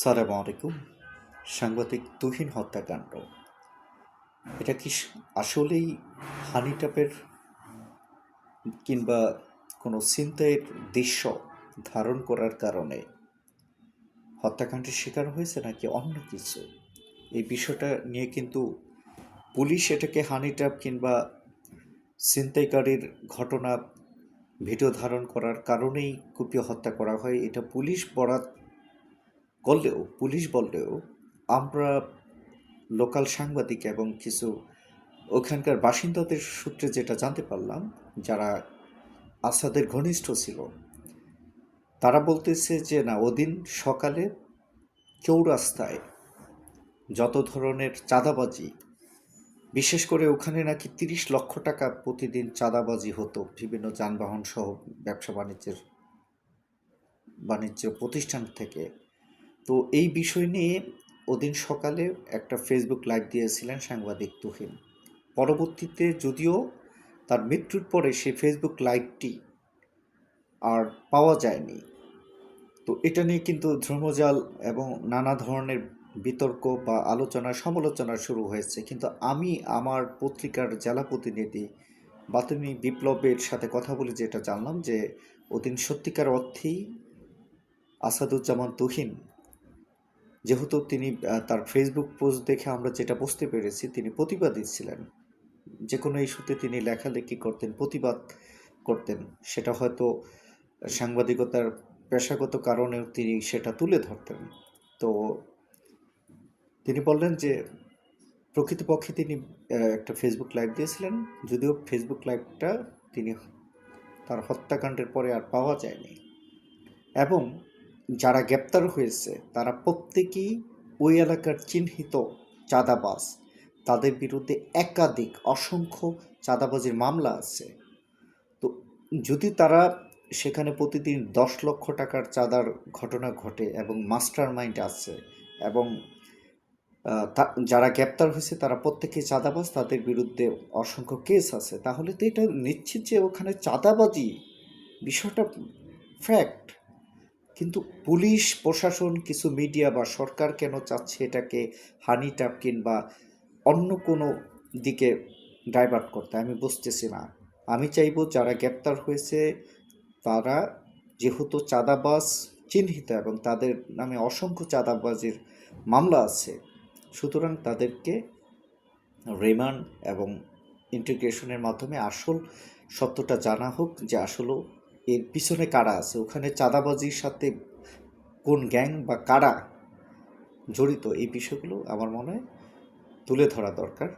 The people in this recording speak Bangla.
সালামু আলাইকুম। সাংবাদিক তুহিন হত্যাকাণ্ড। এটা কি আসলেই হানি ট্যাপের কিংবা কোনো ছিনতাইয়ের দৃশ্য ধারণ করার কারণে হত্যাকাণ্ডের শিকার হয়েছে নাকি অন্য কিছু? এই বিষয়টা নিয়ে কিন্তু পুলিশ এটাকে হানি ট্যাপ কিংবা ছিনতাইকারীর ঘটনা ভিডিও ধারণ করার কারণেই কুপিয়ে হত্যা করা হয়। এটা পুলিশ বরাত করলেও, পুলিশ বললেও, আমরা লোকাল সাংবাদিক এবং কিছু ওখানকার বাসিন্দাদের সূত্রে যেটা জানতে পারলাম, যারা আসাদের ঘনিষ্ঠ ছিল, তারা বলতেছে যে, না, ওদিন সকালে চৌরাস্তায় যত ধরনের চাঁদাবাজি, বিশেষ করে ওখানে নাকি তিরিশ লক্ষ টাকা প্রতিদিন চাঁদাবাজি হতো, বিভিন্ন যানবাহন সহ ব্যবসা বাণিজ্যের, বাণিজ্য প্রতিষ্ঠান থেকে তো এই বিষয় নিয়ে ওদিন সকালে একটা ফেসবুক লাইভ দিয়েছিলেন সাংবাদিক তুহিন। পরবর্তীতে যদিও তার মৃত্যুর পরে সেই ফেসবুক লাইভটি আর পাওয়া যায়নি। তো এটা নিয়ে কিন্তু ধ্রুমজাল এবং নানা ধরনের বিতর্ক বা আলোচনা, সমালোচনা শুরু হয়েছে। কিন্তু আমি আমার পত্রিকার জেলা প্রতিনিধি বাতুমি বিপ্লবের সাথে কথা বলে যেটা জানলাম যে ওদিন সত্যিকার অর্থেই আসাদুজ্জামান তুহিন যেহেতু তিনি তার ফেসবুক পোস্ট দেখে আমরা যেটা বুঝতে পেরেছি, তিনি প্রতিবাদী ছিলেন। যে কোনো ইস্যুতে তিনি লেখালেখি করতেন, প্রতিবাদ করতেন। সেটা হয়তো সাংবাদিকতার পেশাগত কারণেও তিনি সেটা তুলে ধরতেন। তো তিনি বললেন যে, প্রকৃতপক্ষে তিনি একটা ফেসবুক লাইভ দিয়েছিলেন। যদিও ফেসবুক লাইভটা তিনি তার হত্যাকাণ্ডের পরে আর পাওয়া যায়নি। এবং যারা গ্রেপ্তার হয়েছে, তারা প্রত্যেকেই ওই এলাকার চিহ্নিত চাঁদাবাজ। তাদের বিরুদ্ধে একাধিক অসংখ্য চাঁদাবাজির মামলা আছে। তো যদি তারা সেখানে প্রতিদিন দশ লক্ষ টাকার চাঁদার ঘটনা ঘটে এবং মাস্টার মাইন্ড আছে এবং যারা গ্রেপ্তার হয়েছে তারা প্রত্যেকেই চাঁদাবাজ, তাদের বিরুদ্ধে অসংখ্য কেস আছে, তাহলে তো এটা নিশ্চিত যে ওখানে চাঁদাবাজি বিষয়টা ফ্যাক্ট কিন্তু পুলিশ, প্রশাসন, কিছু মিডিয়া বা সরকার কেন চাচ্ছে এটাকে হানি ট্যাপ কিংবা অন্য কোনো দিকে ডাইভার্ট করতে? আমি বুঝতেছি না। আমি চাইব যারা গ্রেপ্তার হয়েছে, তারা যেহেতু চাঁদাবাজ চিহ্নিত এবং তাদের নামে অসংখ্য চাঁদাবাজির মামলা আছে, সুতরাং তাদেরকে রিমান্ড এবং ইন্টিগ্রেশনের মাধ্যমে আসল সত্যটা জানা হোক যে আসলে এর পিছনে কারা আছে? ওখানে চাঁদাবাজির সাথে কোন গ্যাং বা কারা জড়িত? এই বিষয়গুলো আমার মনে হয় তুলে ধরা দরকার।